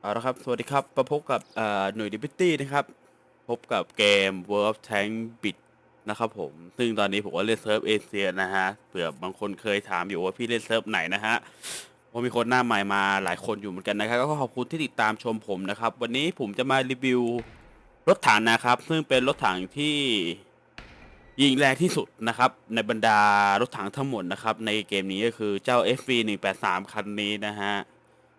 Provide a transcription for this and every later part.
เอาละครับ สวัสดีครับมาพบกับหน่วยดิบิตี้นะครับ พบกับเกม World of Tank Bit นะครับผม ซึ่งตอนนี้ผมก็เล่นเซิร์ฟเอเชียนะฮะ เผื่อบางคนเคยถามอยู่ว่าพี่เล่นเซิร์ฟไหนนะฮะเพราะมีคนหน้าใหม่มาหลายคนอยู่เหมือนกันนะครับ ก็ขอบคุณที่ติดตามชมผมนะครับ วันนี้ผมจะมารีวิวรถถังนะครับ ซึ่งเป็นรถถังที่ยิงแรงที่สุดนะครับ ในบรรดารถถังทั้งหมดนะครับ ในเกมนี้ก็คือเจ้า FV 183 คันนี้นะฮะ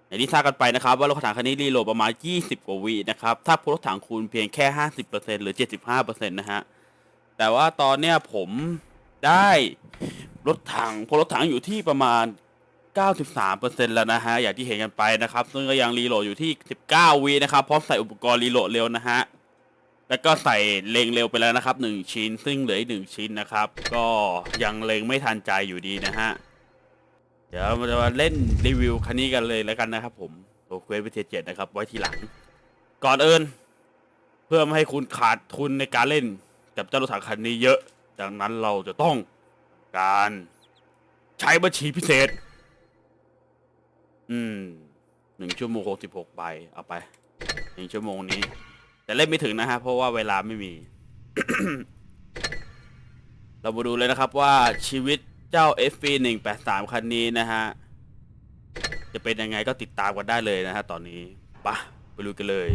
อย่างที่ทราบกันไปนะครับว่ารถถังคันนี้รีโหลดประมาณ 20 กว่าวินะครับ ถ้าพรถถังคูณเพียงแค่ 50%หรือ 75%นะฮะ แต่ว่าตอนเนี้ยผมได้รถถังพลรถถังอยู่ที่ประมาณ 93%แล้วนะฮะ อย่างที่เห็นกันไปนะครับ ซึ่งก็ยังรีโหลดอยู่ที่ 19วินะครับ พร้อมใส่อุปกรณ์รีโหลดเร็วนะฮะ แล้วก็ใส่เลงเร็วไปแล้วนะครับ 1 ชิ้น ซึ่งเหลืออีกหนึ่งชิ้นนะครับ ก็ยังเลงไม่ทันใจอยู่ดีนะฮะ ดี๋ยวเราจะมาเล่นรีวิวคันนี้กันเลยแล้วกันนะครับผมโอเควสวิเทเจ็ดนะครับ ไว้ทีหลัง ก่อนอื่น เพื่อไม่ให้คุณขาดทุนในการเล่นกับเจ้ารถถังคันนี้เยอะ ดังนั้นเราจะต้องการใช้บัญชีพิเศษ อืมหนึ่งชั่วโมงหกสิบหกใบเอาไปหนึ่งชั่วโมงนี้ แต่เล่นไม่ถึงนะฮะเพราะว่าเวลาไม่มี เรามาดูเลยนะครับว่าชีวิต เจ้า FV 183คันนี้นะฮะ จะเป็นยังไงก็ติดตามกันได้เลยนะฮะ ตอนนี้ปะไปดูกันเลย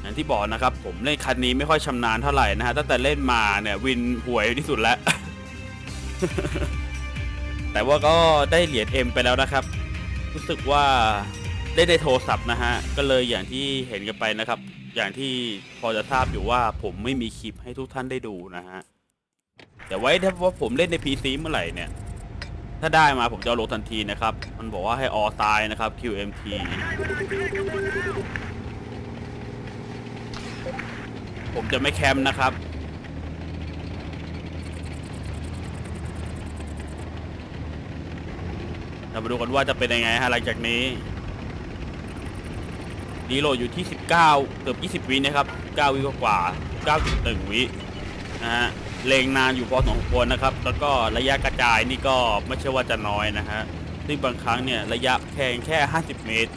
อย่างที่บอกนะครับ ผมเล่นคันนี้ไม่ค่อยชำนาญเท่าไหร่นะฮะ ตั้งแต่เล่นมาเนี่ย วินห่วยที่สุดแล้ว แต่ว่าก็ได้เหรียญเอ็มไปแล้วนะครับ รู้สึกว่า ได้ในโทรศัพท์นะฮะ ก็เลยอย่างที่เห็นกันไปนะครับ อย่างที่พอจะทราบอยู่ว่าผมไม่มีคลิปให้ทุกท่านได้ดูนะฮะ แต่ไว้ถ้าว่าผมเล่นใน PC เมื่อไหร่เนี่ย ถ้าได้มาผมจะลงทันทีนะครับ มันบอกว่าให้ออตายนะครับ QMT ผมจะไม่แคมป์นะครับเรามาดูกันว่าจะเป็นยังไงฮะหลังจากนี้ รีโหลดอยู่ที่ 19 เกือบ 20 วินะครับ 9 วิกว่าๆ9.1 วินะฮะเลงนานอยู่พอสมควรนะครับ แล้วก็ระยะกระจายนี่ก็ไม่ใช่ว่าจะน้อยนะฮะซึ่งบางครั้งเนี่ยระยะแพงแค่ 50 เมตร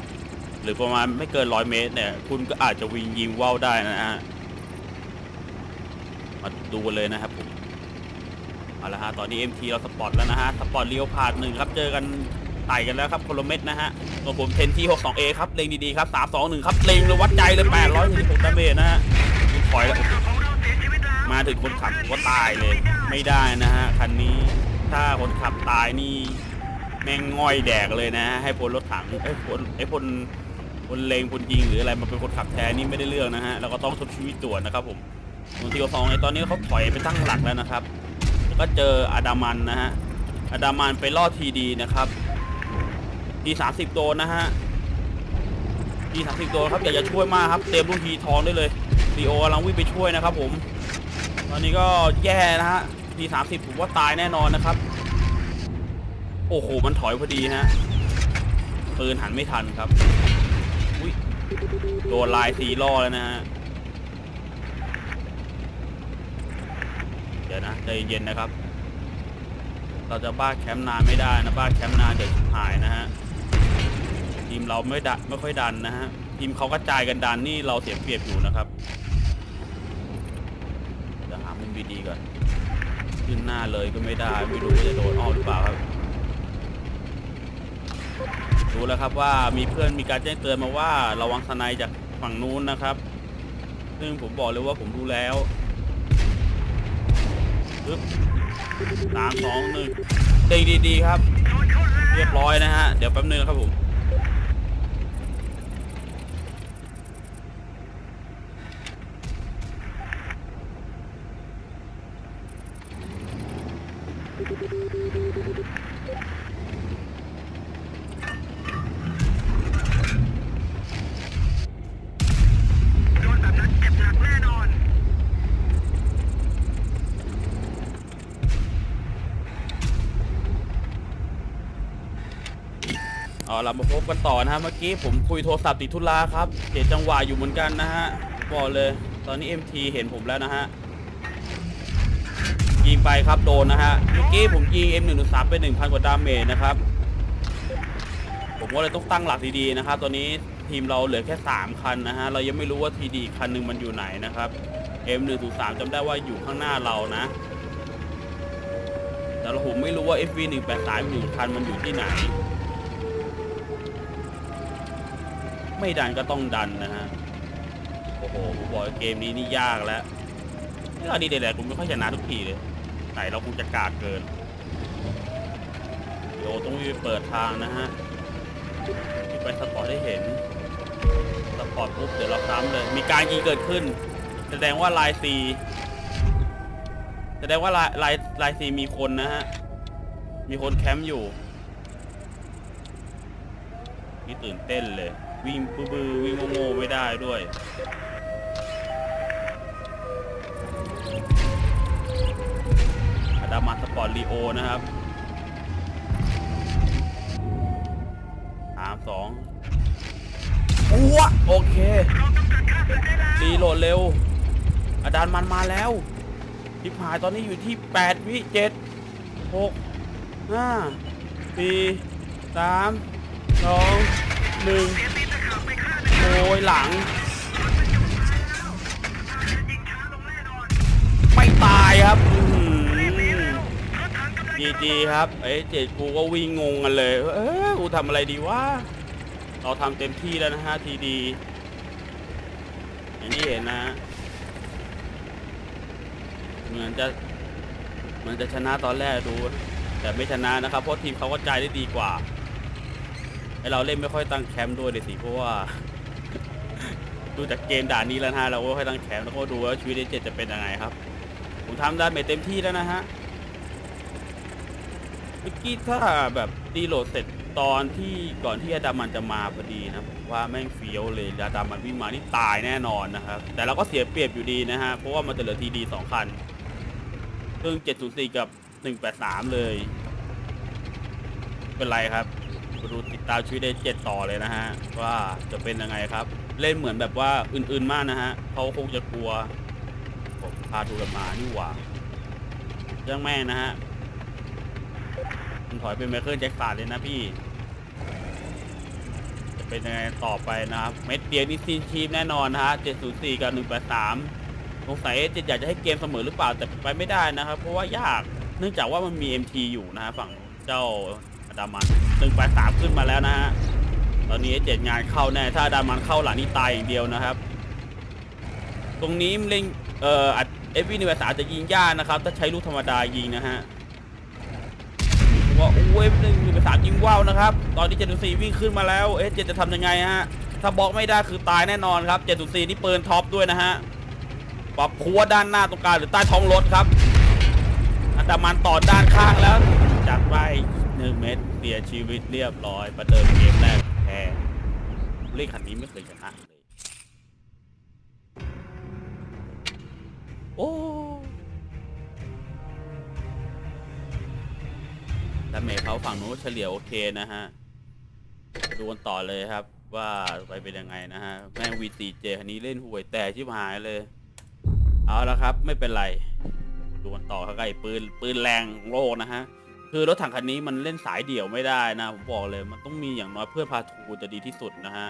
หรือประมาณไม่เกิน 100 เมตรเนี่ย คุณก็อาจจะวิ่งยิงว่าวได้นะฮะ มาดูกันเลยนะครับผมเอาละฮะ ตอนนี้ MT เราสปอร์ตแล้วนะฮะ สปอร์ตเลี้ยวผ่านหนึ่งครับ เจอกัน ไต่กันแล้วครับคนละเม็ดนะฮะตัวผมเทนที่ 62A ครับเล็งดีๆครับ 321 ครับเล็งเลยวัดใจเลย 846ดาเมจนะฮะถอยแล้วมาถึงคนขับก็ตายเลย ไม่ได้นะฮะคันนี้ถ้าคนขับตายนี่แม่งง่อยแดกเลยนะฮะให้พลรถถังไอ้พลไอ้พลพลเลงพลยิงหรืออะไรมาเป็นคนขับแทนนี่ไม่ได้เรื่องนะฮะแล้วก็ต้องชดชีวิตตัวนะครับผมบางทีก็ฟองไอ้ตอนนี้เขาถอยไปตั้งหลักแล้วนะครับแล้วก็เจออาดามันนะฮะอาดามันไปล่อทีดีนะครับ ทีสามสิบโดนนะฮะทีสามสิบโดนครับอยากจะช่วยมากครับ เตรียมลูกทีทองได้เลยดีโอกำลังวิ่งไปช่วยนะครับผม ตอนนี้ก็แย่นะฮะทีสามสิบผมว่าตายแน่นอนนะครับ โอ้โห มันถอยพอดีฮะปืนหันไม่ทันครับอุ้ยโดนลายสีล่อแล้วนะฮะเดี๋ยวนะใจเย็นนะครับ เราจะบ้าแคมป์นานไม่ได้นะบ้าแคมป์นานเดี๋ยวหายนะฮะ ทีมเราไม่ดันไม่ค่อยดันนะฮะทีมเขากระจายกันดันนี่เราเสียเปรียบอยู่นะครับจะหามุมดีๆก่อนขึ้นหน้าเลยก็ไม่ได้ไม่รู้จะโดนอ้อหรือเปล่าครับรู้แล้วครับว่ามีเพื่อนมีการแจ้งเตือนมาว่าระวังสไนจากฝั่งนู้นนะครับ ซึ่งผมบอกเลยว่าผมรู้แล้วปึ๊บสามสองหนึ่งเด้งดีๆครับ เรียบร้อยนะฮะ เดี๋ยวแป๊บนึงครับผม โดนแบบนั้นเจ็บหนักแน่นอน เรามาพบกันต่อนะฮะเมื่อกี้ผมคุยโทรศัพท์ติดธุระครับเสียจังหวะอยู่เหมือนกันนะฮะบอกเลย ตอนนี้ MT เห็นผมแล้วนะฮะยิงไปครับโดนนะฮะเมื่อกี้ผมยิง M113 ไป 1,000 กว่าดาเมจนะครับ ผมก็เลยต้องตั้งหลักดีๆนะครับตอนนี้ทีมเราเหลือแค่ 3 คันนะฮะเรายังไม่รู้ว่าทีดีคันหนึ่งมันอยู่ไหนนะครับ M103 จำได้ว่าอยู่ข้างหน้าเรานะแต่เราผมไม่รู้ว่า FV183 หนึ่งคันมันอยู่ที่ไหน ไม่ดันก็ต้องดันนะฮะ โอ้โหผมบอกว่าเกมนี้นี่ยากแล้วนี่เราดีเดแหละผมไม่ค่อยชนะทุกทีเลย ไหนเราคงจะกากเกินเดี๋ยวต้องรีบเปิดทางนะฮะที่ไปสปอร์ตได้เห็น สปอร์ตปุ๊บเดี๋ยวเราซ้ำเลย มีการยิงเกิดขึ้น แสดงว่าลายซีแสดงว่าลายลายลายซีมีคนนะฮะ มีคนแคมป์อยู่ นี่ตื่นเต้นเลย วิ่งปื้อวิ่งโง่ไม่ได้ด้วยอดามาสปอร์ตลีโอนะครับสามสองอ้โอเครีโหลดเร็ว อาจารมันมาแล้วทิพหายตอนนี้อยู่ที่ 8 วิ 7 6 5 4 3 2 1 ยหนึ่งโอยหลัง ไม่ตายครับรีบหนีครับ เอ้ยเจ็ดกูก็วิ่งงงกันเลย เอ้ยกูทำอะไรดีวะ เราทำเต็มที่แล้วนะฮะทีดีอย่างที่เห็นนะ เหมือนจะเหมือนจะชนะตอนแรกดู แต่ไม่ชนะนะครับ เพราะทีมเขาก็ใจได้ดีกว่าไอเราเล่นไม่ค่อยตั้งแคมป์ด้วยเดี๋ยสิเพราะว่า ดูจากเกมด่านนี้แล้วนะฮะเราก็ค่อยตั้งแคมป์แล้วก็ดูว่าชีวิตในเจ็ดจะเป็นยังไงครับ ผมทำด้านเต็มที่แล้วนะฮะเมื่อกี้ถ้าแบบดีโหลดเสร็จตอนที่ก่อนที่อาดามันจะมาพอดีนะผมว่าแม่งเฟี้ยวเลยอาดามันวิ่งมานี่ตายแน่นอนนะครับ แต่เราก็เสียเปรียบอยู่ดีนะฮะ เพราะว่ามันจะเหลือทีดีสองคันซึ่ง704 กับ 183 เลย เป็นไรครับ มาดูติดตามชีวิตได้เจ็ดต่อเลยนะฮะ ว่าจะเป็นยังไงครับ เล่นเหมือนแบบว่าอื่นๆมากนะฮะเขาคงจะกลัวผมพาทูรมานี่หว่าเรื่องแม่นะฮะมันถอยเป็นไมเคิลแจ็คสันเลยนะพี่ จะเป็นยังไงต่อไปนะครับ เม็ดเดียวนี่ซีนทีมแน่นอนนะฮะ704 กับ 183สงสัยจะอยากจะให้เกมเสมอหรือเปล่าแต่ไปไม่ได้นะครับ เพราะว่ายากเนื่องจากว่ามันมี MT อยู่นะฮะฝั่งเจ้า ดามัน183ขึ้นมาแล้วนะฮะตอนนี้เจ็ดงานเข้าแน่ถ้าดามันเข้าหลังนี่ตายอย่างเดียวนะครับ ตรงนี้เล่นเอ่อเอฟวีนิเวสาจะยิงยากนะครับ ถ้าใช้ลูกธรรมดายิงนะฮะว่าโอ้ยหนึ่งเป็นสามยิงว่าวนะครับ ตอนนี้เจ็ดถึงสี่วิ่งขึ้นมาแล้วเอ๊ะเจ็ดจะทำยังไงฮะถ้าบล็อกไม่ได้คือตายแน่นอนครับเจ็ดถึงสี่นี่เปืนท็อปด้วยนะฮะปรับคัวด้านหน้าตรงกลางหรือใต้ท้องรถครับอันดามันต่อด้านข้างแล้วจากไป นึ่งเมตรเสียชีวิตเรียบร้อย ประเดิมเกมแรกแพ้เลขคันนี้ไม่เคยชนะเลย โอ้ดาเมจเขาฝั่งนู้นเฉลี่ยโอเคนะฮะ ดูกันต่อเลยครับ ว่าไปเป็นยังไงนะฮะ แม่ง V4J คันนี้เล่นห่วยแต่ชิบหายเลย เอาละครับ ไม่เป็นไร ดูกันต่อครับไอ้ปืนปืนแรงของโลกนะฮะ คือรถถังคันนี้มันเล่นสายเดี่ยวไม่ได้นะผมบอกเลยมันต้องมีอย่างน้อยเพื่อนพาทูจะดีที่สุดนะฮะ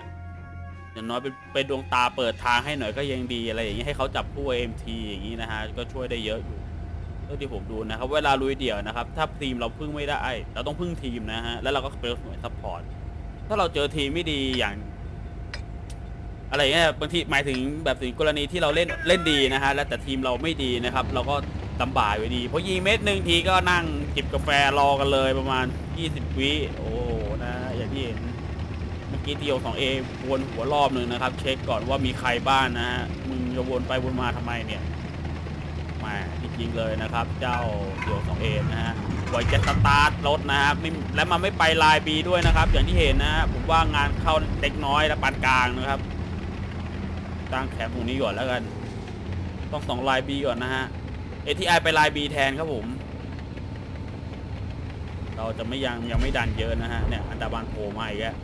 อย่างน้อยเป็นเป็นดวงตาเปิดทางให้หน่อยก็ยังดีอะไรอย่างเงี้ยให้เขาจับคู่ MT อย่างนี้นะฮะก็ช่วยได้เยอะอยู่เท่าที่ผมดูนะครับ เวลาลุยเดี่ยวนะครับ ถ้าทีมเราพึ่งไม่ได้เราต้องพึ่งทีมนะฮะแล้วเราก็เป็นหน่วยซัพพอร์ตถ้าเราเจอทีมไม่ดีอย่างอะไรเงี้ยบางทีหมายถึงแบบถึงกรณีที่เราเล่นเล่นดีนะฮะแล้วแต่ทีมเราไม่ดีนะครับ เราก็ ลำบากไว้ดีเพราะยิงเม็ดหนึ่งทีก็นั่งจิบกาแฟรอกันเลยประมาณ 20 วิโอ้นะ อย่างที่เห็นเมื่อกี้ทีโอสองเอวนหัวรอบหนึ่งนะครับ เช็คก่อนว่ามีใครบ้านนะฮะมึงจะวนไปวนมาทำไมเนี่ยมาจริงๆเลยนะครับ เจ้าเดี่ยว 2A นะฮะไวจะสตาร์ทรถนะฮะไม่และมันไม่ไปลายบีด้วยนะครับ อย่างที่เห็นนะฮะผมว่างานเข้าเล็กน้อยและปานกลางนะครับตั้งแคมป์ตรงนี้ก่อนแล้วกัน ต้องสองลายบีก่อนนะฮะ ATI ไปลายบีแทนครับผม เราจะไม่ยังยังไม่ดันเยอะนะฮะ เนี่ย อันดาบานโผล่มาอีกแล้ว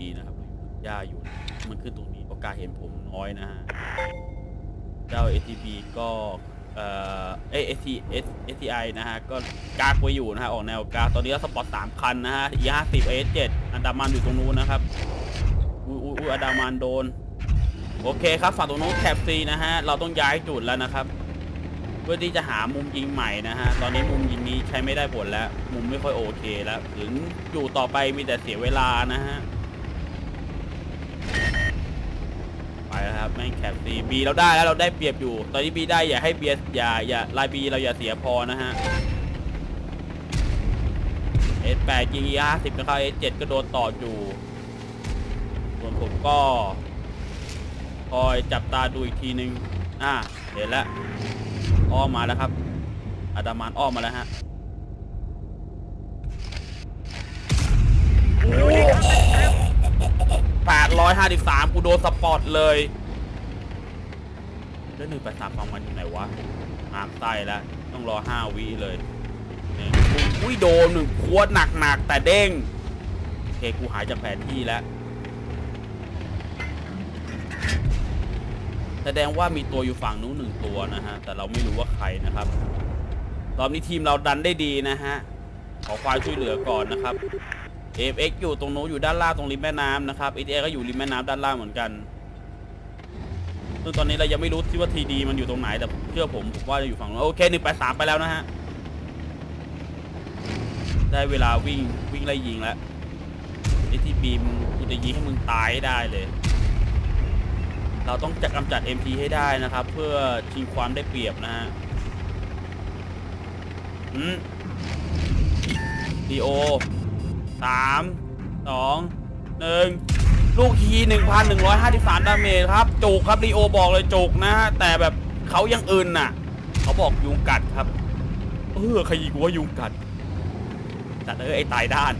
ดีๆนะครับย่าอยู่ มันขึ้นตรงนี้โอกาสเห็นผมน้อยนะฮะ เจ้า ATB ก็เอ่อเอเอทีเอสเอทีไอนะฮะ ก็กากไว้อยู่นะฮะ ออกแนวกากตอนนี้ก็สปอร์ตสามคันนะฮะอีห้าสิบเอสเจ็ดอันดามันอยู่ตรงนู้นนะครับ อุอุ้ยอุ้ยอันดามันโดน โอเคครับฝั่งตรงนู้นแคปซีนะฮะเราต้องย้ายจุดแล้วนะครับ เพื่อที่จะหามุมยิงใหม่นะฮะตอนนี้มุมยิงนี้ใช้ไม่ได้ผลแล้ว มุมไม่ค่อยโอเคแล้วถึงอยู่ต่อไปมีแต่เสียเวลานะฮะไปแล้วครับแม่งแคปซีบีเราได้แล้วเราได้เปรียบอยู่ ตอนนี้บีได้อย่าให้เบียอย่าอย่าลายบีเราอย่าเสียพอนะฮะ S8 ยิง E50 นะครับ S7 ก็โดนต่ออยู่ส่วนผมก็ คอยจับตาดูอีกทีหนึ่งอ่าเห็นแล้วอ้อมมาแล้วครับ อาดามานอ้อมมาแล้วฮะแปดร้อยห้าสิบสามกูโดนสปอร์ตเลยเรื่องหนึ่งแปดสามฟังมันอยู่ไหนวะหามไส้แล้ว ต้องรอห้าวิเลยนี่อุ้ยโดนหนึ่งขวดหนักๆแต่เด้งโอเคกูหายจากแผนที่แล้ว แสดงว่ามีตัวอยู่ฝั่งนู้นหนึ่งตัวนะฮะ แต่เราไม่รู้ว่าใครนะครับ รอบนี้ทีมเราดันได้ดีนะฮะ ขอความช่วยเหลือก่อนนะครับ FX อยู่ตรงโน้นอยู่ด้านล่างตรงริมแม่น้ำนะครับ ETA ก็อยู่ริมแม่น้ำด้านล่างเหมือนกัน ซึ่งตอนนี้เรายังไม่รู้ที่ว่าทีดีมันอยู่ตรงไหน แต่เชื่อผมผมว่าจะอยู่ฝั่งนู้นโอเคหนึ่งแปสามไปแล้วนะฮะ ได้เวลาวิ่งวิ่งไล่ยิงแล้วไอ้ที่บีมกูจะยิงให้มึงตายได้เลย เราต้องจัดกำจัด MP ให้ได้นะครับ เพื่อชิงความได้เปรียบนะฮะอืมดีโอสามสองหนึ่งลูกฮีหนึ่งพันหนึ่งร้อยห้าสิบสามดาเมจครับจุกครับดีโอบอกเลยจุกนะฮะ แต่แบบเขายังอื่นน่ะ เขาบอกยุงกัดครับ เออใครยิงกูว่ายุงกัดจัดเออไอ้ตายด้าน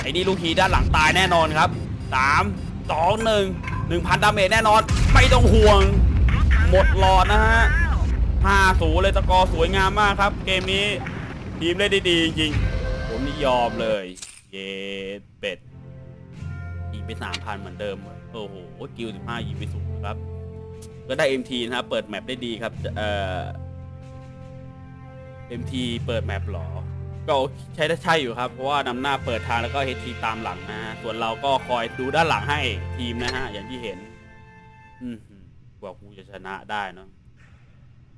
ไอ้นี่ลูกฮีด้านหลังตายแน่นอนครับสามสองหนึ่ง หนึ่งพันดาเมจแน่นอน ไม่ต้องห่วง หมดหลอดนะฮะห้าสูเลยตะกอสวยงามมากครับ เกมนี้ทีมเล่นได้ดีจริง ผมนี่ยอมเลย เยเป็ดยิงไปสามพันเหมือนเดิม โอ้โห กิลสิบห้ายิงไปสูงครับ ก็ได้ MT นะครับ เปิดแมปได้ดีครับ เอ่อ MT เปิดแมปหรอ ก็ใช้ได้ใช่อยู่ครับ เพราะว่านำหน้าเปิดทางแล้วก็ HT ตามหลังนะฮะส่วนเราก็คอยดูด้านหลังให้ทีมนะฮะ อย่างที่เห็น อืมกว่ากูจะชนะได้เนอะ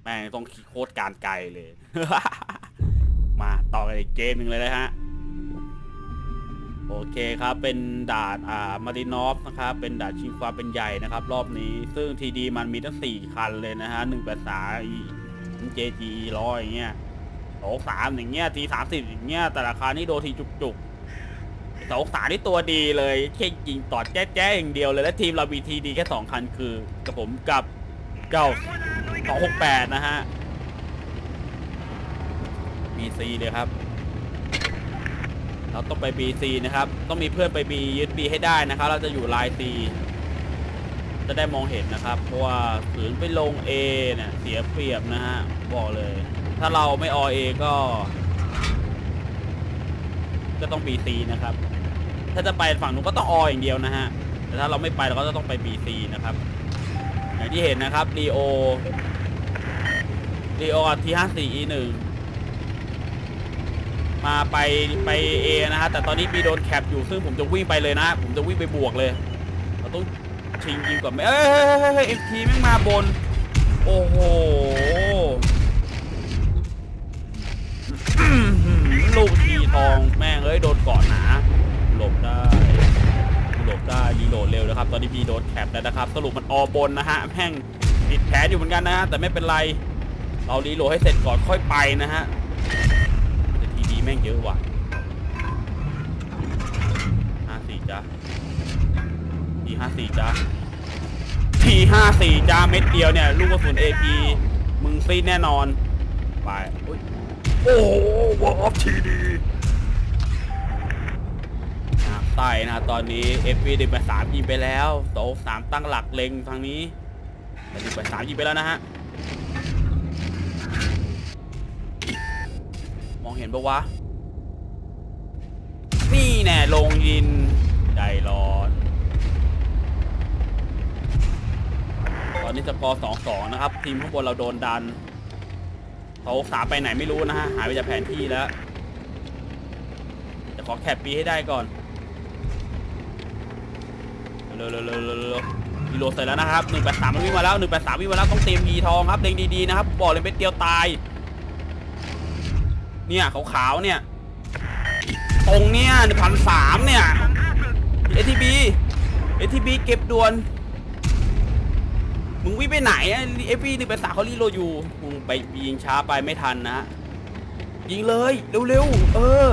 แม่งต้องคิดโคตรการไกลเลย มาต่อกันอีกเกมหนึ่งเลยนะฮะ โอเคครับ เป็นด่านอ่ามารินอฟนะครับ เป็นด่านชิงความเป็นใหญ่นะครับ รอบนี้ ซึ่งทีดีมันมีทั้งสี่คันเลยนะฮะหนึ่งแปดสาเจจีร้อยอย่างเงี้ย สองสามอย่างเงี้ยทีสามสิบอย่างเงี้ยแต่ราคานี่โดนทีจุกจุกสองสามนี่ตัวดีเลยแค่ยิงตอดแจ๊ๆอย่างเดียวเลยและทีมเรามีทีดีแค่สองคันคือกับผมกับเก้าสองหกแปดนะฮะ BC เลยครับ เราต้องไป BC นะครับ ต้องมีเพื่อนไป B ยึด B ให้ได้นะครับ เราจะอยู่ลาย C จะได้มองเห็นนะครับ เพราะว่าฝืนไปลง A เนี่ยเสียเปรียบนะฮะ บอกเลย ถ้าเราไม่อ A ก็ ก็ต้อง BC นะครับ ถ้าจะไปฝั่งนู้นก็ต้องออย่างเดียวนะฮะ แต่ถ้าเราไม่ไปเราก็จะต้องไป BC นะครับ อย่างที่เห็นนะครับ d ีโอ d ีโอทีห้าสี่ E หนึ่งมาไปไปเอนะฮะ แต่ตอนนี้บีโดนแคปอยู่ซึ่งผมจะวิ่งไปเลยนะ ผมจะวิ่งไปบวกเลย เราต้องชิงยิงก่อนไหมเอ้ยเอ็มทีแม่งมาบน โอ้โห ลูกทีทองแม่งเอ้ยโดนเกาะหนาหลบได้หลบได้รีโหลดเร็วนะครับ ตอนนี้บีโดนแคปแล้วนะครับ สรุปมันออบนนะฮะแม่งติดแผลอยู่เหมือนกันนะฮะแต่ไม่เป็นไร เรารีโหลดให้เสร็จก่อนค่อยไปนะฮะแต่ทีดีแม่งเยอะว่ะห้าสี่จ้ะทีห้าสี่จ้ะทีห้าสี่จ้าเม็ดเดียวเนี่ยลูกกระสุนเอพีมึงซีดแน่นอนไปอุ๊ย โอ้โหวอร์ฟทีดีใต้นะตอนนี้เอฟพีดึงไปสามยิงไปแล้วโตสามตั้งหลักเล็งทางนี้แต่ดึงไปสามยิงไปแล้วนะฮะมองเห็นปะวะ นี่แน่ลงยินใจร้อนตอนนี้สกอร์สองสองนะครับ ทีมข้างบนเราโดนดัน โตสามไปไหนไม่รู้นะฮะ หายไปจากแผนที่แล้ว จะขอแคปปีให้ได้ก่อน เร็วเร็วเร็วเร็วโหลดเสร็จแล้วนะครับหนึ่งแปดสามมันวิ่งมาแล้วหนึ่งแปดสามวิ่งมาแล้วต้องเตรียมพีทองครับเล็งดีๆนะครับบอกเลยเม็ดเดียวตาย เนี่ยขาวๆเนี่ย ตรงเนี่ยหนึ่งพันสามเนี่ยเอทีบีเอทีบีเก็บด่วน มึงวิ่งไปไหนเอฟบีหนึ่งแปดสามเขารีโหลดอยู่มึงไปยิงช้าไปไม่ทันนะ ยิงเลยเร็วๆเออ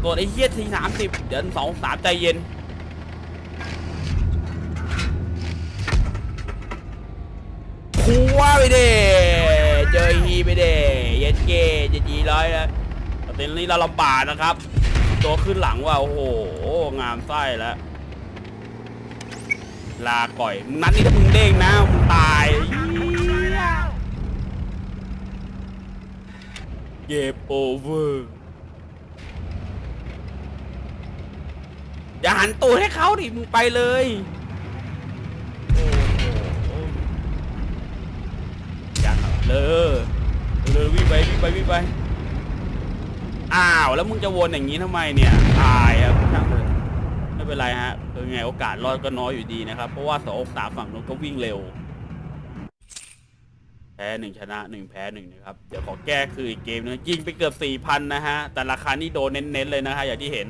โดไอ้เหี้ยทีสามสิบเดี๋ยวสองสามใจเย็นคูว่าไปเด้เจอฮีไปเด้เย็ดเกเจะจีร้อยแล้วตอนนี้เราลำบากนะครับ ตัวขึ้นหลังว่าโอ้โห งามไส้แล้ว ลาก่อยมึงนัดนี่ถ้ามึงเด้งนะมึงตายเกมโอเวอร์อย่าหันตูดให้เขาดิมึงไปเลยอยังเหรอเลยเลยวิ่งไปวิ่งไปวิ่งไปอ้าวแล้วมึงจะวนอย่างนี้ทำไมเนี่ยตายครับช่างเถอะ ไม่เป็นไรฮะคือไงโอกาสรอดก็น้อยอยู่ดีนะครับ เพราะว่าสองสามฝั่งนู้นก็วิ่งเร็ว แพ้หนึ่งชนะหนึ่งแพ้หนึ่งนะครับ เดี๋ยวขอแก้คืออีกเกมนึงยิงไปเกือบสี่พันนะฮะ แต่ราคานี่โดนเน้นๆเลยนะฮะ อย่างที่เห็น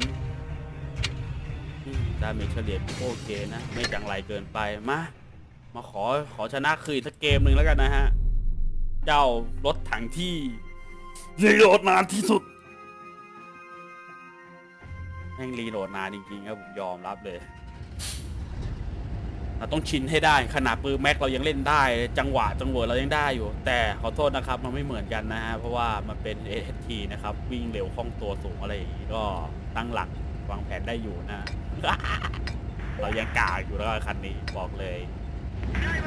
ดาเมจเฉลี่ยโอเคนะ ไม่จังไรเกินไป มา มาขอขอชนะคืนสักเกมหนึ่งแล้วกันนะฮะ เจ้ารถถังที่รีโหลดนานที่สุด ม่งรีโหลดนานจริงๆครับผมยอมรับเลยเราต้องชินให้ได้ขนาดปืนแม็กเรายังเล่นได้ จังหวะจังหวะเรายังได้อยู่ แต่ขอโทษนะครับมันไม่เหมือนกันนะฮะเพราะว่ามันเป็น AST นะครับ วิ่งเร็วคล่องตัวสูงอะไรอย่างนี้ก็ตั้งหลักวางแผนได้อยู่นะ เรายังกาอยู่แล้วคันนี้บอกเลย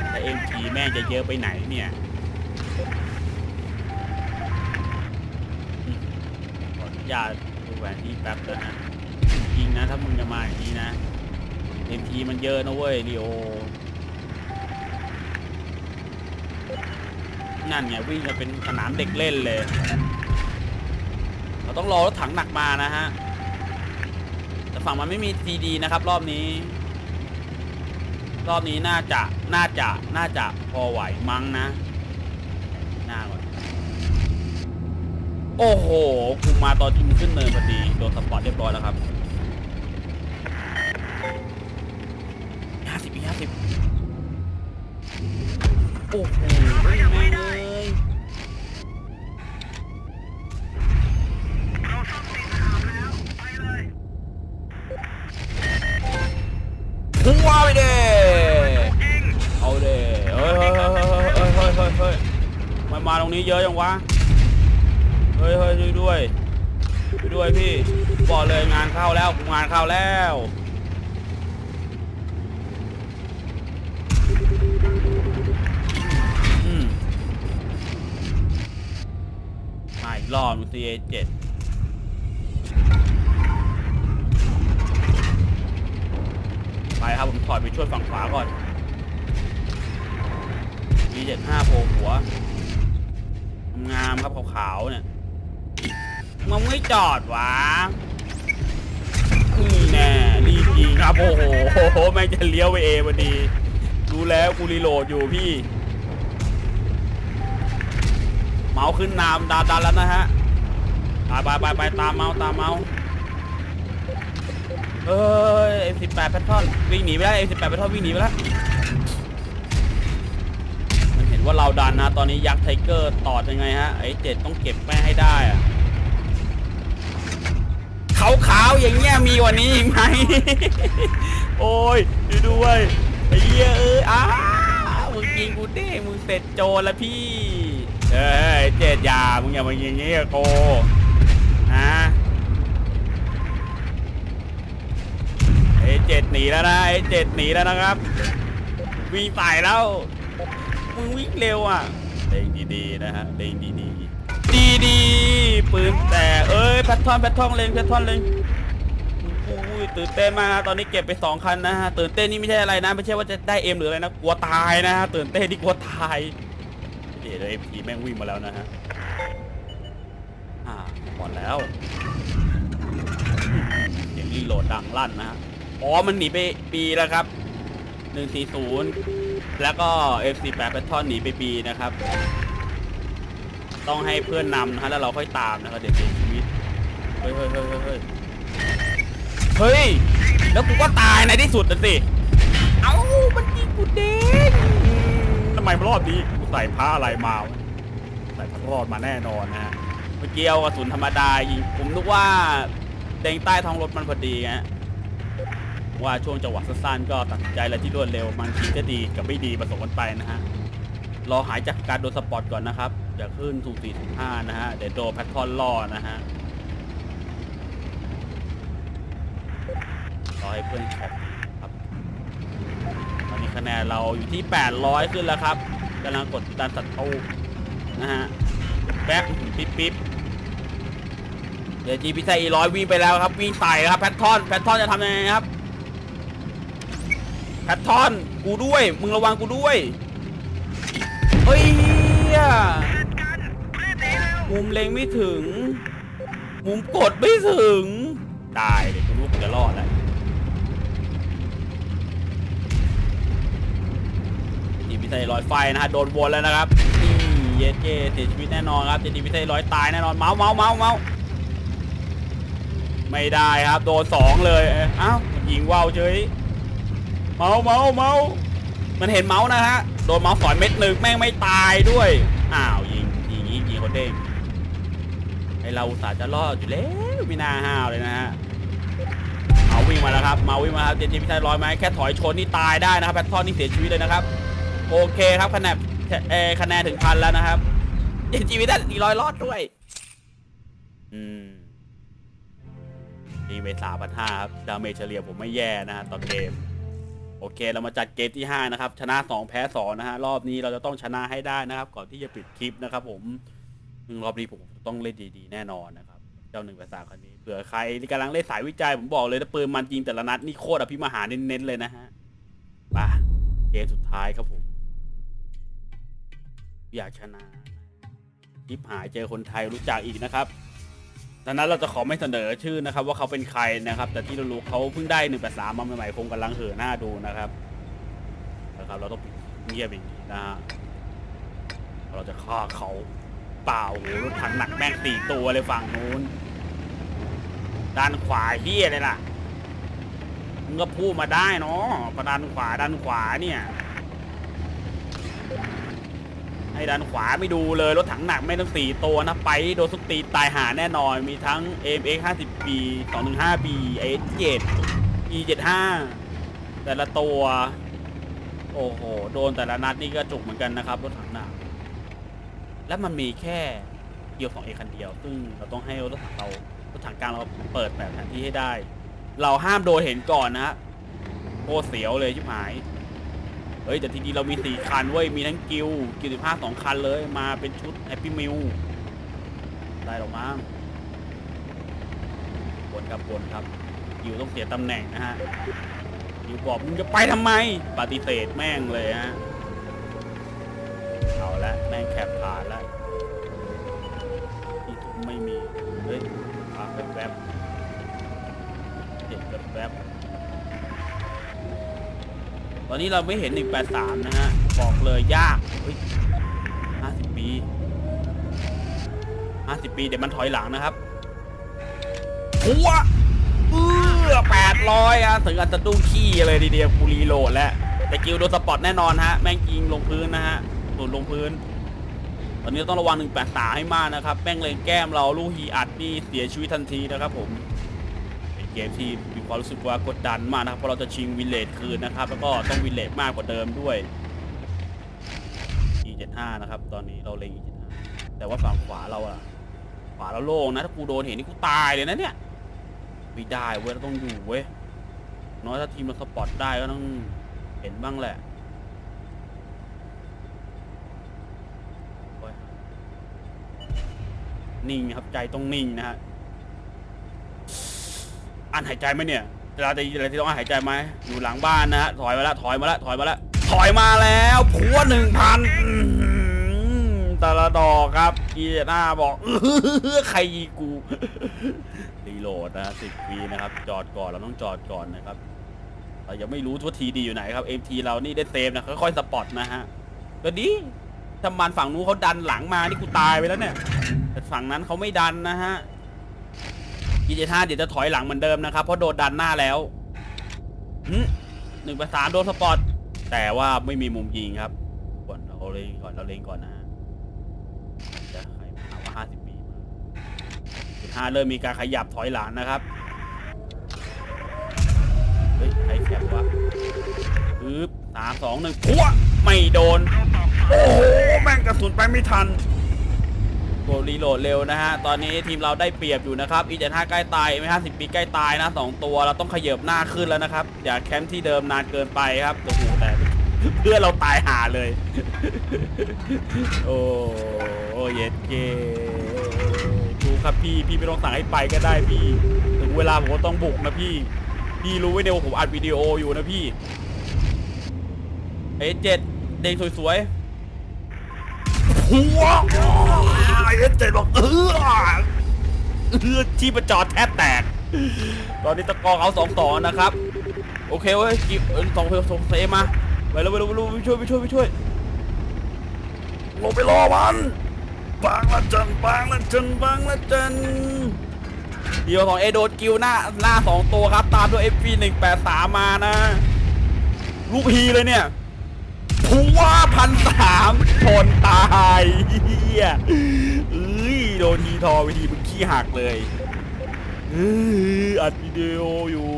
แต่ MG แม่งจะเยอะไปไหนเนี่ยอืมขออนุญาตดูแผนที่แป๊บเลยนะ จริงนะถ้ามึงจะมาอย่างนี้นะ MG มันเยอะนะเว้ยลีโอ นั่นไงวิ่งกันเป็นสนามเด็กเล่นเลย เราต้องรอรถถังหนักมานะฮะ แต่ฝั่งมันไม่มีซีดีนะครับ รอบนี้ รอบนี้น่าจะ น่าจะ น่าจะพอไหวมั้งนะน่าก่อน โอ้โหกูมาตอนที่มันขึ้นเนินพอดี โดนสปอร์ตเรียบร้อยแล้วครับ โอ้โหไม่เลยพุ่งว่าไปเด้เอาเดเฮ้เฮ้อ้ยเฮ้ยเฮ้ยเฮ้ยมัมาตรงนี้เยอะยังวะ เฮ้ยเฮ้ยช่วยด้วยช่วยด้วยพี่ บอกเลยงานเข้าแล้วงานเข้าแล้ว รอบ CA 7 ไปครับผมถอยไปช่วยฝั่งขวาก่อน V75 โผล่หัว งามครับขาวๆเนี่ยมันไม่จอดวะนี่แน่รีบยิงครับ โอ้โห แม่งจะเลี้ยวไปเอพอดีดูแล้วกูรีโหลดอยู่พี่ เมาขึ้นนามดาดันแล้วนะฮะไปไปไปไปตามเมาตามเมาส์เอ้ย M18 แพททอนวิ่งหนีไปแล้ว M18 แปดแพททอนวิ่งหนีไปแล้วมันเห็นว่าเราดันนะ ตอนนี้ยักษ์ไทเกอร์ตอดยังไงฮะไอ้เจ็ดต้องเก็บแม่ให้ได้อะขาวๆอย่างเงี้ยมีกว่านี้อีกไหมโอ้ยดูด้วยไอ้เหี้ยเอ้ยอ้ามึงยิงกูเด้มึงเสร็จโจรละพี่ เอ้ยเจ็ดยามึงอย่ามายิงงี้กับโกฮะไอ้เจ็ดหนีแล้วนะไอ้เจ็ดหนีแล้วนะครับวิ่งใส่แล้วมึงวิ่งเร็วอะเลงดีๆนะฮะเลงดีๆดีๆปืนแต่เอ้ยแพททอนแพททอนเลงแพททอนเลงอุ้ยตื่นเต้นมากตอนนี้เก็บไปสองคันนะฮะตื่นเต้นนี่ไม่ใช่อะไรนะไม่ใช่ว่าจะได้เอ็มหรืออะไรนะกลัวตายนะฮะตื่นเต้นที่กลัวตาย เดี๋ยวเอ็มทีแม่งวิ่งมาแล้วนะฮะ อ่าหมดแล้ว เสียงรีโหลดดังลั่นนะฮะ อ๋อ มันหนีไปปีแล้วครับ 140 แล้วก็ F48 แพททอนหนีไปปีนะครับ ต้องให้เพื่อนนำนะฮะ แล้วเราค่อยตามนะครับ เดี๋ยวเสียชีวิต เฮ้ยเฮ้ยเฮ้ยเฮ้ยเฮ้ย แล้วกูก็ตายในที่สุดนะสิ เอ้า มันยิงกูเด้งทำไมมารอบนี้ ใส่ผ้าอะไรมาใส่ผ้ารอดมาแน่นอนนะฮะเมื่อกี้เอากระสุนธรรมดายิงผมนึกว่าเด้งใต้ท้องรถมันพอดีฮะว่าช่วงจังหวะสั้นๆก็ตัดสินใจอะไรที่รวดเร็วบางทีก็ดีกับไม่ดีผสมกันไปนะฮะรอหายจากการโดนสปอตก่อนนะครับอย่าขึ้นสูงสี่ถึงห้านะฮะเดี๋ยวโดนแพททอนล่อนะฮะรอให้เพื่อนแคปครับตอนนี้คะแนนเราอยู่ที่ 800 ขึ้นแล้วครับ กำลังกดดันศัตรูนะฮะแป๊บปิ๊บปิ๊บเดี๋ยวจีพิไซอีร้อยวิ่งไปแล้วครับวิ่งใส่ครับแพททอนแพททอนจะทำยังไงครับแพททอนกูด้วย มึงระวังกูด้วยเฮ้ยเหี้ยเล่นกันรีบหนีเร็วมุมเล็งไม่ถึง มุมกดไม่ถึงได้เดี๋ยกูรู้กูจะรอดแล้ว ทีพิไซลอยไฟนะฮะโดนวนแล้วนะครับนี่เยเจเสียชีวิตแน่นอนครับเจดีพิไซลอยตายแน่นอนเมาส์เมาส์เมาส์เมาส์ไม่ได้ครับโดนสองเลยเอ้ายิงว่าวเฉยเมาส์เมาส์เมาส์มันเห็นเมาส์นะฮะโดนเมาส์สอยเม็ดหนึ่งแม่งไม่ตายด้วยอ้าวยิงยิงยิงยิงคนเด้งไอเราอุตส่าจะรอดอยู่แล้วไม่น่าห้าวเลยนะฮะเอาวิ่งมาแล้วครับมาวิ่งมาครับเจนจีพิชัยร้อยไหมแค่ถอยชนนี่ตายได้นะครับแพททอนนี่เสียชีวิตเลยนะครับ โอเคครับคะแนนเออคะแนนถึงพันแล้วนะครับเจนจีพิชัยสี่ร้อยรอดด้วย อืมยิงไปสามพันห้าครับ ดาเมจเฉลี่ยผมไม่แย่นะฮะต่อเกม โอเค เรามาจัดเกมที่ 5 นะครับ ชนะ 2 แพ้ 2 นะฮะ รอบนี้เราจะต้องชนะให้ได้นะครับ ก่อนที่จะปิดคลิปนะครับผมซึ่งรอบนี้ผมต้องเล่นดีๆ แน่นอนนะครับ เจ้าหนึ่งภาษาคันนี้ เผื่อใครที่กำลังเล่นสายวิจัย ผมบอกเลยถ้าปืนมันยิงแต่ละนัดนี่โคตรอภิมหาเน้นๆเลยนะฮะมาเกมสุดท้ายครับผม อยากชนะคลิปหายเจอคนไทยรู้จักอีกนะครับดังนั้นเราจะขอไม่เสนอชื่อนะครับ ว่าเขาเป็นใครนะครับ แต่ที่เรารู้เขาเพิ่งได้หนึ่งแปดสามมาใหม่ๆคงกำลังเห่อหน้าดูนะครับนะครับ เราต้องเงียบอย่างนี้นะฮะเราจะฆ่าเขาเปล่าโหรถถังหนักแม่งสี่ตัวเลยฝั่งนู้น ด้านขวาเฮียเลยล่ะมึงก็พูดมาได้เนาะประด้านขวาด้านขวาเนี่ย ให้ด้านขวาไม่ดูเลยรถถังหนักไม่ต้องสี่ตัวนะไปโดนสุกตีตายหาแน่นอน มีทั้ง AMX 50 B 215 B A7 E75 แต่ละตัว โอ้โห โดนแต่ละนัดนี่ก็จุกเหมือนกันนะครับ รถถังหนัก และมันมีแค่เกียว2 A คันเดียว ซึ่งเราต้องให้รถถังเรารถถังกลางเราเปิดแบบแผนที่ให้ได้ เราห้ามโดนเห็นก่อนนะโคตรเสียวเลยชิบหาย เฮ้ยแต่ทีนี้เรามีสี่คันเว้ยมีทั้งกิวกิวสิบห้าสองคันเลยมาเป็นชุดแฮปปี้มิลได้หรอมั้งบนครับบนครับกิวต้องเสียตำแหน่งนะฮะกิวบอกมึงจะไปทำไม ปฏิเสธแม่งเลยฮะเอาละแม่งแคบผ่านล้วที่ไม่มี เฮ้ยมาแป๊บแป๊บเด็ดแป๊บแป๊บ ตอนนี้เราไม่เห็น 183 นะฮะ บอกเลยยากเฮ้ย50 ปี 50 ปี เดี๋ยวมันถอยหลังนะครับหัวเออ800อะถึงอันจะดุ้งขี้เลยทีเดียวกูรีโหลดแล้วแต่กิลโดนสปอตแน่นอนฮะ แม่งยิงลงพื้นนะฮะโดลงพื้น ตอนนี้ต้องระวัง 183 ให้มากนะครับ แม่งเลยแก้มเราลูกฮีอัดนี่เสียชีวิตทันทีนะครับผม เกมที่มีความรู้สึกว่ากดดันมากนะครับเพราะเราจะชิงวิลเลจคืนนะครับ แล้วก็ต้องวิลเลจมากกว่าเดิมด้วย E75 นะครับ ตอนนี้เราเล็ง E75 แต่ว่าฝั่งขวาเราอะขวาเราโล่งนะถ้ากูโดนเห็นนี่กูตายเลยนะเนี่ยไม่ได้เว้ยเราต้องอยู่เว้ยน้อยถ้าทีมเราสปอตได้ก็ต้องเห็นบ้างแหละนิ่งครับใจต้องนิ่งนะฮะ อันหายใจไหมเนี่ยเวลาจะอะไรที่ต้องอันหายใจไหมอยู่หลังบ้านนะฮะถอยมาแล้วถอยมาแล้วถอยมาแล้วถอยมาแล้วผัวหนึ่งพันแต่ละดอกครับอีหน้าบอกใครยิงกูรีโหลดนะสิบวีนะครับ จอดก่อนเราต้องจอดก่อนนะครับเรายังไม่รู้ว่าทีดีอยู่ไหนครับเอ็มทีเรานี่ได้เซฟนะค่อยๆสปอตนะฮะก็ดีถ้ามันฝั่งนู้นเขาดันหลังมานี่กูตายไปแล้วเนี่ยแต่ฝั่งนั้นเขาไม่ดันนะฮะ กีเจท่าเดี๋ยวจะถอยหลังเหมือนเดิมนะครับเพราะโดนดันหน้าแล้วหนึ่งประสามโดนสปอตแต่ว่าไม่มีมุมยิงครับก่อนเราเล็งก่อนเราเล็งก่อนนะฮะจะใครมาว่าห้าสิบปีมาจุดห้าเริ่มมีการขยับถอยหลังนะครับเฮ้ยใครแคปวะปึ๊บสามสองหนึ่งพัวไม่โดน โอ้โหแม่งกระสุนไปไม่ทัน โกรีโหลดเร็วนะฮะ ตอนนี้ทีมเราได้เปรียบอยู่นะครับอีเจนห้าใกล้ตายไม่ห้าสิบปีใกล้ตายนะสองตัวเราต้องขยับหน้าขึ้นแล้วนะครับ อย่าแคมป์ที่เดิมนานเกินไปครับโอ้โหแต่เพื่อนเราตายหาเลย โอ้โอ้เย็ดเกดูครับพี่พี่ไม่ต้องสั่งให้ไปก็ได้พี่ ถึงเวลาผมก็ต้องบุกนะพี่ พี่รู้ไว้เดียวผมอัดวิดีโออยู่นะพี่เอเจ็ดเด้งสวยๆ หัวเอเจ็ดบอกเออเออชีพจรแทบแตก ตอนนี้ตะกองเอาสองต่อนะครับ โอเคเว้ยกิบเออสองเพลสองเซมา ไปแล้วไปแล้วไปแล้วไปช่วยไปช่วยไปช่วยลงไปรอมันบางละจันบางละจันบางละจันเดียวของเอโดนกิวหน้าหน้าสองตัวครับ ตามด้วย FP 1 8 3มานะ ลูกฮีเลยเนี่ย ผัวพันสามชนตายเฮียเอ้ยโดนทีทอไปทีมึงขี้หักเลยเออดวิดีโออยู่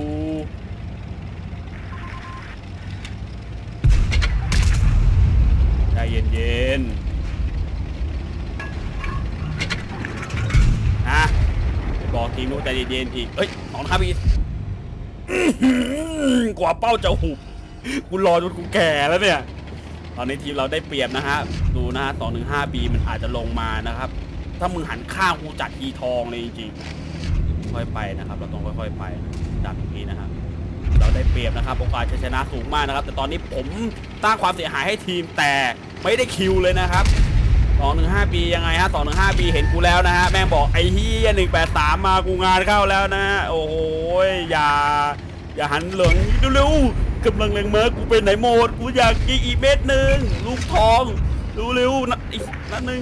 ใจเย็นๆนะบอกทีมนู้นใจเย็นๆอีกเอ้ยสองครับอีกกว่าเป้าจะหุบกูรอจนกูแก่แล้วเนี่ย ตอนนี้ทีมเราได้เปรียบนะฮะ ดูนะฮะสองหนึ่งห้าบีมันอาจจะลงมานะครับ ถ้ามึงหันข้างกูจัดทีทองเลยจริงๆ ค่อยไปนะครับ เราต้องค่อยๆไปจับอย่างนี้นะครับ เราได้เปรียบนะครับโอกาสชนะสูงมากนะครับ แต่ตอนนี้ผมสร้างความเสียหายให้ทีมแต่ไม่ได้คิวเลยนะครับ215ปียังไงฮะ215ปีเห็นกูแล้วนะฮะ แม่งบอกไอ้เฮีย183มากูงานเข้าแล้วนะฮะโอ้โหอย่า อย่าหันเหลืองเร็วๆ กำลังแรงเมอกูเป็นไหนหมด กูอยากยิงอีกเม็ดหนึ่งลูกทองเร็วๆนะอีกนัดหนึ่ง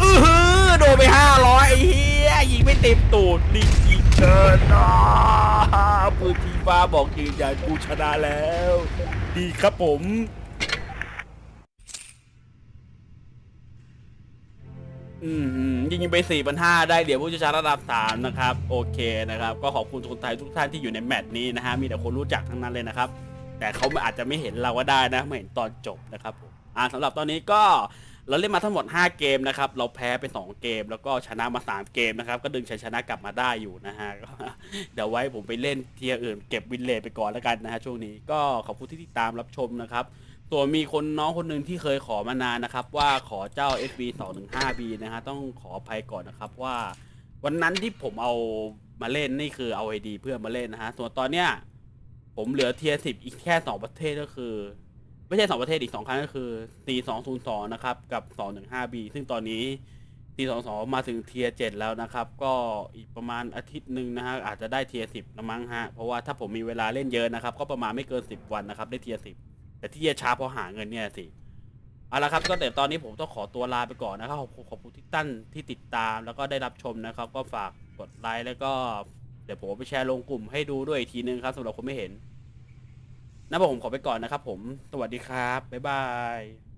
อือหือโดนไปห้าร้อยไอ้เฮียยิงไม่เต็มตูดลิงยิงเกินนะปืนทีฟ้าบอกยืนยันกูชนะแล้ว ดีครับผม อืมยิงไป4 5 0 0ได้เหรียญผู้เชี่ยวชาญระดับ3นะครับ โอเคนะครับ ก็ขอบคุณคนไทยทุกท่านที่อยู่ในแมตช์นี้นะฮะ มีแต่คนรู้จักทั้งนั้นเลยนะครับ แต่เขาอาจจะไม่เห็นเราก็ได้นะ ไม่เห็นตอนจบนะครับผมอ่าสำหรับตอนนี้ก็เราเล่นมาทั้งหมด 5 เกมนะครับ เราแพ้ไป 2 เกม แล้วก็ชนะมา 3 เกมนะครับ ก็ดึงชัยชนะกลับมาได้อยู่นะฮะก็ เดี๋ยวไว้ผมไปเล่นเทียร์อื่นเก็บวินเลทไปก่อนแล้วกันนะฮะช่วงนี้ก็ขอบคุณที่ติดตามรับชมนะครับ ส่วนมีคนน้องคนหนึ่งที่เคยขอมานานนะครับ ว่าขอเจ้า SB 215B นะฮะต้องขออภัยก่อนนะครับว่า วันนั้นที่ผมเอามาเล่นนี่คือเอาไอดีเพื่อนมาเล่นนะฮะส่วนตอนเนี้ยผมเหลือเทียร์สิบอีกแค่สองประเทศก็คือ ไม่ใช่สองประเทศอีกสองครั้งก็คือ C202 นะครับกับ 215B ซึ่งตอนนี้ C22 มาถึงเทียร์7แล้วนะครับ ก็อีกประมาณอาทิตย์หนึ่งนะฮะอาจจะได้เทียร์10ละมั้งฮะเพราะว่าถ้าผมมีเวลาเล่นเยอะนะครับ ก็ประมาณไม่เกิน10วันนะครับ ได้เทียร์10 แต่ที่จะช้าเพราะหาเงินเนี่ยสิเอาละครับก็แต่ตอนนี้ผมต้องขอตัวลาไปก่อนนะครับขอบคุณขอบคุณที่ตั้นที่ติดตามแล้วก็ได้รับชมนะครับ ก็ฝากกดไลค์แล้วก็เดี๋ยวผมไปแชร์ลงกลุ่มให้ดูด้วยอีกทีนึงครับสำหรับคนไม่เห็นนะผมขอไปก่อนนะครับ ผมสวัสดีครับบ๊ายบาย